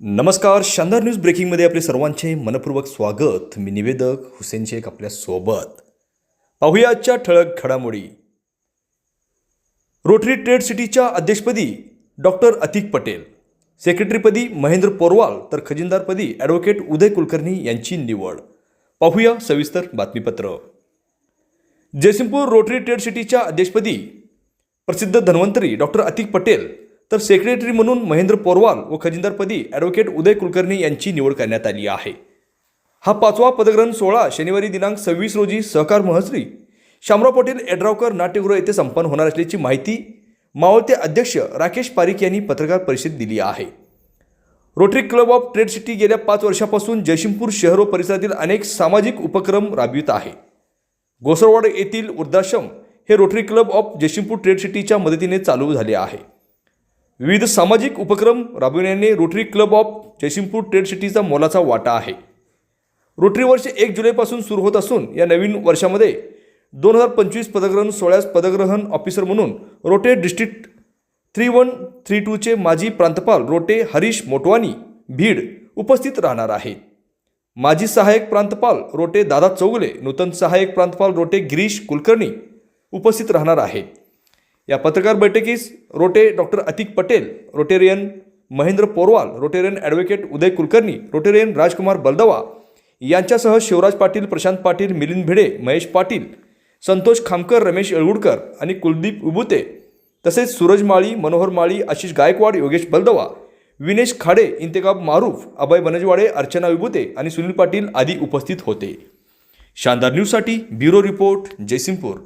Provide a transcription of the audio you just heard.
नमस्कार शानदार न्यूज ब्रेकिंगमध्ये आपले सर्वांचे मनपूर्वक स्वागत. मी निवेदक हुसेन शेख आपल्यासोबत. पाहूया आजच्या ठळक घडामोडी. रोटरी ट्रेड सिटीच्या अध्यक्षपदी डॉक्टर अतिक पटेल सेक्रेटरीपदी महेंद्र पोरवाल तर खजिनदारपदी ॲडव्होकेट उदय कुलकर्णी यांची निवड. पाहूया सविस्तर बातमीपत्र. जयसिंगपूर रोटरी ट्रेड सिटीच्या अध्यक्षपदी प्रसिद्ध धन्वंतरी डॉक्टर अतिक पटेल तर सेक्रेटरी म्हणून महेंद्र पोरवाल व खजिनदारपदी ॲडव्होकेट उदय कुलकर्णी यांची निवड करण्यात आली आहे. हा पाचवा पदग्रहण सोहळा शनिवारी दिनांक सव्वीस रोजी सहकार महश्री शामराव पाटील एड्रावकर नाट्यगृह येथे संपन्न होणार असल्याची माहिती मावळते अध्यक्ष राकेश पारिक यांनी पत्रकार परिषद दिली आहे. Rotary club of trade city गेल्या पाच वर्षापासून जयसिंगपूर शहर व परिसरातील अनेक सामाजिक उपक्रम राबवित आहे. गोसरवाड येथील वृद्धाश्रम हे Rotary club of Jaysingpur trade सिटीच्या मदतीने चालू झाले आहे. विविध सामाजिक उपक्रम राबविण्याने Rotary club of Jaysingpur trade सिटीचा मोलाचा वाटा आहे. रोटरी वर्ष एक जुलैपासून सुरू होत असून या नवीन वर्षामध्ये दोन हजार पंचवीस पदग्रहण सोळ्यास पदग्रहण ऑफिसर म्हणून रोटे डिस्ट्रिक्ट थ्री वन थ्री टूचे माजी प्रांतपाल रोटे हरीश मोटवानी भीड उपस्थित राहणार आहेत माजी सहाय्यक प्रांतपाल रोटे दादा चौगले नूतन सहाय्यक प्रांतपाल रोटे गिरीश कुलकर्णी उपस्थित राहणार आहेत या पत्रकार बैठकीस रोटे doctor Atik Patel Rotarian Mahendra Porwal Rotarian advocate Uday Kulkarni Rotarian Rajkumar Baldawa यांच्यासह शिवराज पाटील प्रशांत पाटील मिलिंद भिडे महेश पाटील संतोष खामकर रमेश येळगुडकर आणि कुलदीप उबुते तसेच सूरज माळी मनोहर माळी आशिष गायकवाड योगेश बलदवा विनेश खाडे इंतेकाब मारूफ अभय बनजवाडे अर्चना विभूते आणि सुनील पाटील आदी उपस्थित होते. शानदार न्यूजसाठी ब्युरो रिपोर्ट जयसिंगपूर.